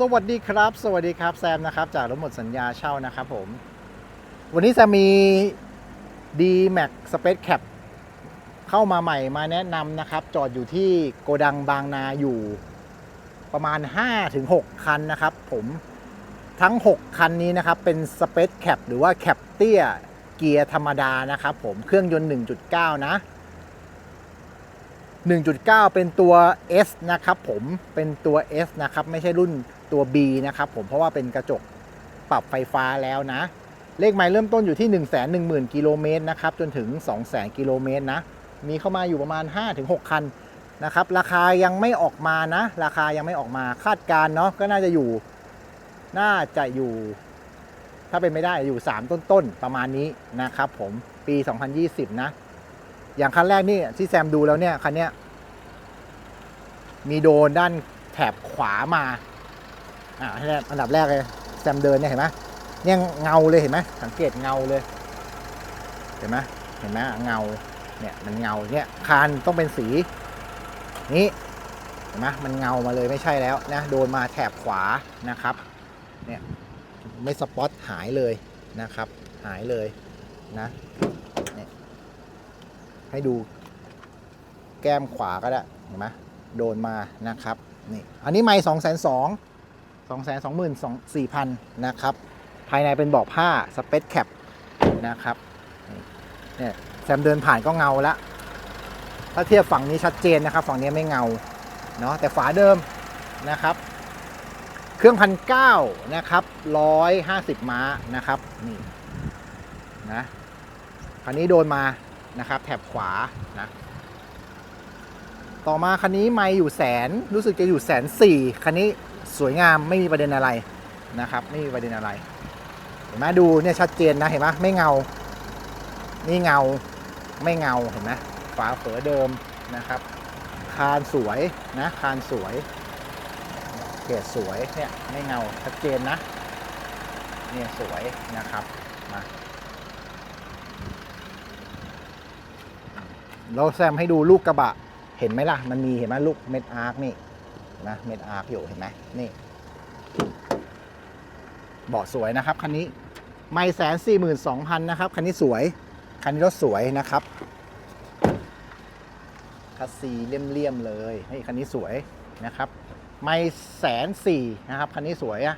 สวัสดีครับ สวัสดีครับแซมนะครับ จากรถหมดสัญญาเช่านะครับผม วันนี้แซมมี D Max Space Cap เข้ามาใหม่มาแนะนำนะครับ จอดอยู่ที่โกดังบางนาอยู่ประมาณ 5-6 คันนะครับผมทั้ง 6 คันนี้นะครับ เป็น Space Cap หรือว่า Cap เตี้ยเกียร์ธรรมดานะครับผมเครื่องยนต์ 1.9 นะ 1.9 เป็นตัว S นะครับผมเป็นตัว S นะครับไม่ใช่รุ่นตัว B นะครับผมเพราะว่าเป็นกระจกปรับไฟฟ้าแล้วนะ เลขหมายเริ่มต้นอยู่ที่ 1 1 0 0 0 0กิโลเมตรนะครับจนถึง 2 0 0 0 0 0กิโลเมตรนะ มีเข้ามาอยู่ประมาณ 5-6 คันนะครับราคายังไม่ออกมานะ ราคายังไม่ออกมาคาดการณ์เนาะก็น่าจะอยู่ น่าจะอยู่ ถ้าเป็นไม่ได้อยู่ 3 ต้นๆ ประมาณนี้นะครับผมปี 2020 นะ อย่างคันแรกนี่ที่แซมดูแล้วเนี่ยคันเนี้ย มีโดนด้านแถบขวามา อ่าอันดับแรกเลยแซมเดินเนี่ยเห็นไหมเนี่ยเงาเลยเห็นไหมสังเกตเงาเลย เห็นไหมเห็นไหมเงา เนี่ยมันเงาเนี่ยคานต้องเป็นสีนี้เห็นไหมมันเงามาเลยไม่ใช่แล้วนะโดนมาแถบขวานะครับ เนี่ยไม่สปอตหายเลยนะครับ หายเลยนะเนี่ยให้ดูแก้มขวาก็ได้เห็นไหม โดนมานะครับนี่อันนี้ไม่สองแสนสองสองแสนสองหมื่นสองสี่พันนะครับ ภายในเป็นเบอกผ้าสเปซแคปนะครับเนี่ยแซมเดินผ่านก็เงาละถ้าเทียบฝั่งนี้ชัดเจนนะครับ ฝั่งนี้ไม่เงาเนาะแต่ฝาเดิมนะครับ เครื่องพันเก้านะครับร้อยห้าสิบม้านะครับนี่นะคันนี้โดนมานะครับ แถบขวานะ ต่อมาคันนี้ไม่อยู่แสนรู้สึกจะอยู่แสนสี่คันนี้สวยงามไม่มีประเด็นอะไรนะครับ ไม่มีประเด็นอะไร เห็นไหมดูเนี่ยชัดเจนนะเห็นไหมไม่เงา นี่เงาไม่เงาเห็นไหมฝาเฝอเดิมนะครับ คานสวยนะคานสวยเกรดสวยเนี่ยไม่เงาชัดเจนนะเนี่ยสวยนะครับมาเราแซมให้ดูลูกกระบะ เห็นไหมล่ะ มันมีเห็นไหมลูกเม็ดอาร์คนี่นะเม็ดอาร์คอยู่เห็นไหมนี่เบาะสวยนะครับคันนี้ไม่แสนสี่หมื่นสองพันนะครับคันนี้สวย คันนี้รถสวยนะครับคัสซีเลี่ยมๆเลยนี่คันนี้สวยนะครับ ไม่แสนสี่นะครับคันนี้สวยอะ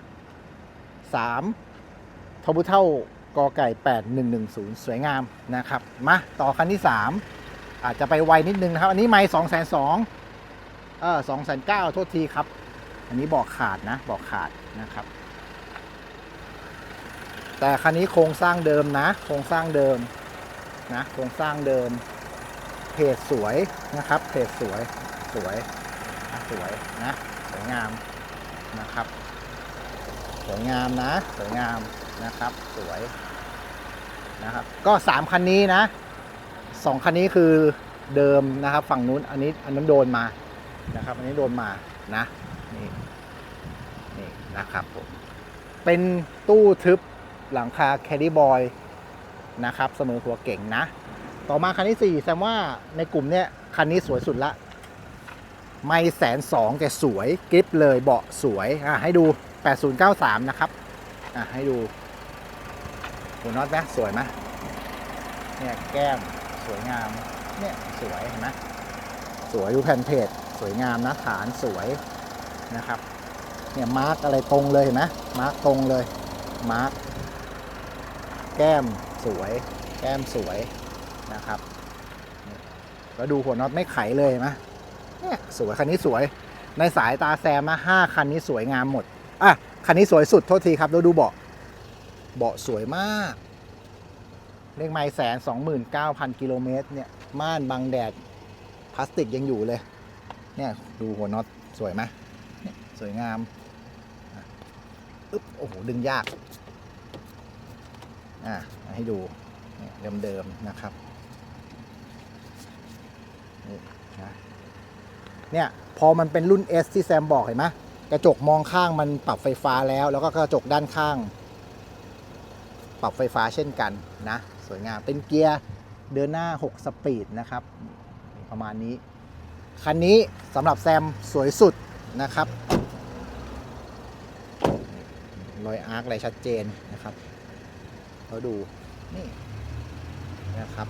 สามทบุเท่ากอไก่แปดหนึ่งหนึ่งศูนย์สวยงามนะครับ มาต่อคันที่สาม อาจจะไปไวนิดนึงนะครับ อันนี้ไม่สองแสนสองเออสองแสนเก้าโทษทีครับ อันนี้บอกขาดนะบอกขาดนะครับ แต่คันนี้โครงสร้างเดิมนะ โครงสร้างเดิมนะโครงสร้างเดิมเพจสวยนะครับเพจสวยสวยสวยนะสวยงามนะครับสวยงามนะสวยงามนะครับสวยนะครับ ก็สามคันนี้นะ สองคันนี้คือเดิมนะครับ ฝั่งนู้นอันนี้อันนั้นโดนมานะครับ อันนี้โดนมานะนี่นี่นะครับผมเป็นตู้ทึบหลังคาแคดดี้บอยนะครับเสมอหัวเก่งนะ ต่อมาคันที่4แซมว่าในกลุ่มเนี้ยคันนี้สวยสุดละไม่แสนสองแต่สวยกริปเลยเบาะสวยอะให้ดู 8093 นะครับอะให้ดูหัวน็อตไหมสวยไหมเนี่ยแก้ม สวยงาม เนี่ยสวยเห็นไหมสวยดูแผ่นเพจสวยงามนะฐานสวยนะครับ เนี่ยมาร์กอะไรตรงเลยเห็นไหมมาร์กตรงเลยมาร์กแก้มสวย แก้มสวยนะครับแล้วดูหัวน็อตไม่ไขเลยเห็นไหมเนี่ยสวยคันนี้สวยในสายตาแซมนะห้าคันนี้สวยงามหมดอะคันนี้สวยสุดโทษทีครับแล้วดูเบาะเบาะสวยมาก เลขไมล์แสนสองหมื่นเก้าพันกิโลเมตรเนี่ยม่านบังแดดพลาสติกยังอยู่เลย เนี่ยดูหัวน็อตสวยไหมเนี่ยสวยงามอึ๊บโอ้โห ดึงยาก อะ ให้ดูเนี่ยเดิมๆนะครับนี่นะเนี่ยพอมันเป็นรุ่น S ที่แซมบอกเห็นไหมกระจกมองข้างมันปรับไฟฟ้าแล้ว แล้วก็กระจกด้านข้าง ปรับไฟฟ้าเช่นกันนะ สวยงาม เป็นเกียร์เดินหน้า 6 สปีดนะครับ ประมาณนี้ คันนี้สำหรับแซมสวยสุดนะครับรอยอาร์คอะไรชัดเจนนะครับเราดูนี่นะครับ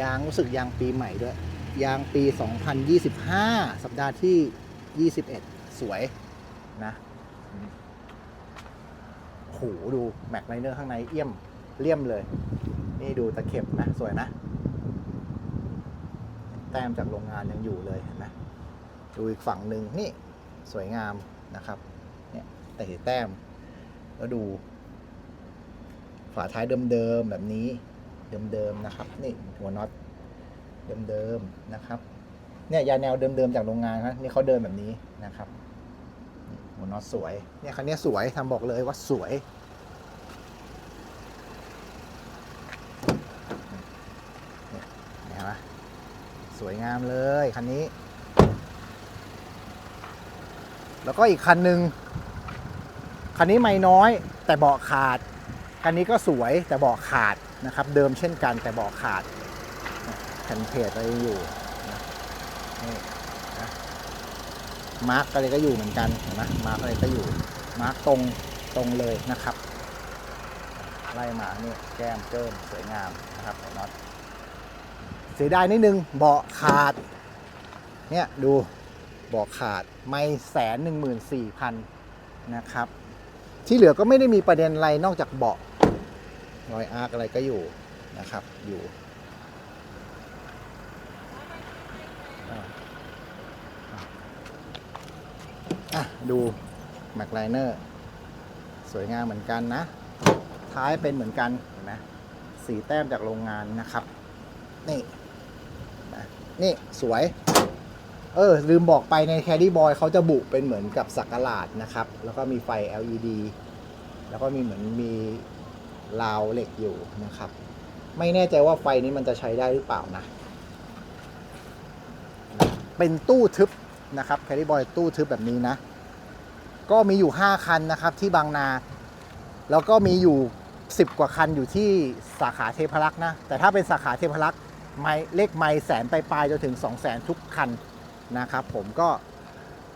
ยางรู้สึกยางปีใหม่ด้วย ยางปี 2025 สัปดาห์ที่ 21 สวยนะโหดู แม็กไลเนอร์ข้างในเอี่ยม เลี่ยมเลย นี่ดูตะเข็บนะ สวยนะ แต้มจากโรงงานยังอยู่เลยเห็นไหมดูอีกฝั่งหนึ่งนี่สวยงามนะครับ เนี่ยแต่แต้ม แล้วดู ฝาท้ายเดิมๆแบบนี้ เดิมๆนะครับ นี่หัวน็อตเดิมๆนะครับ เนี่ยยาแนวเดิมๆจากโรงงานครับนี่เขาเดินแบบนี้นะครับหัวน็อตสวย เนี่ยคันนี้สวยทำบอกเลยว่าสวยเห็นไหมสวย งามเลยคันนี้ แล้วก็อีกคันหนึ่งคันนี้ไม่น้อยแต่เบาะขาด คันนี้ก็สวยแต่เบาะขาดนะครับ เดิมเช่นกันแต่เบาะขาดแผ่นเพจอะไรอยู่นะนี่นะมาร์กอะไรก็อยู่เหมือนกันเห็นไหมมาร์กอะไรก็อยู่ มาร์กตรงตรงเลยนะครับ ไล่มานี่แก้มเกิมสวยงามนะครับของน็อต สียดายนิดนึงเบาะขาด เนี่ยดูเบาะขาดไม่แสนหนึ่งหมื่นสี่พันนะครับ ที่เหลือก็ไม่ได้มีประเด็นอะไรนอกจากเบาะรอยอาร์คอะไรก็อยู่นะครับ อยู่อะดูแม็กไลเนอร์สวยงามเหมือนกันนะ ท้ายเป็นเหมือนกันเห็นไหมสีแต้มจากโรงงานนะครับนี่ นี่สวย เออ ลืมบอกไปในแคดดี้บอยเขาจะบุเป็นเหมือนกับสักหลาดนะครับ แล้วก็มีไฟ LED แล้วก็มีเหมือนมีราวเหล็กอยู่นะครับ ไม่แน่ใจว่าไฟนี้มันจะใช้ได้หรือเปล่านะ เป็นตู้ทึบนะครับแคดดี้บอยตู้ทึบแบบนี้นะ ก็มีอยู่ 5 คันนะครับที่บางนา แล้วก็มีอยู่ 10 กว่าคันอยู่ที่สาขาเทพรักษ์นะ แต่ถ้าเป็นสาขาเทพรักษ์ ไม่เลขไม่แสนไปลายจนถึง 2 0 0แสนทุกคันนะครับผมก็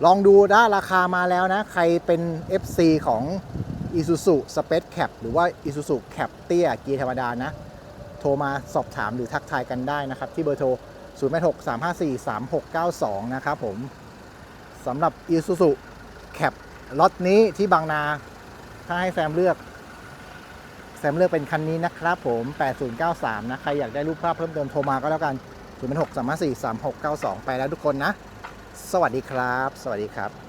ลองดูนะราคามาแล้วนะ ใครเป็น FC ของ Isuzu Space Cap หรือว่า Isuzu Cap เตี้ยเกียร์ธรรมดานะ โทรมาสอบถามหรือทักทายกันได้นะครับ ที่เบอร์โทร 086 354 3692 นะครับผมสำหรับ Isuzu Cap ล็อตนี้ที่บางนา ถ้าให้แซมเลือก ซมเลือกเป็นคันนี้นะครับผม 8093 นะ ใครอยากได้รูปภาพเพิ่มเติมโทรมาก็แล้วกัน0 6 3 5 4 3 6 9 2 ไปแล้วทุกคนนะ สวัสดีครับ สวัสดีครับ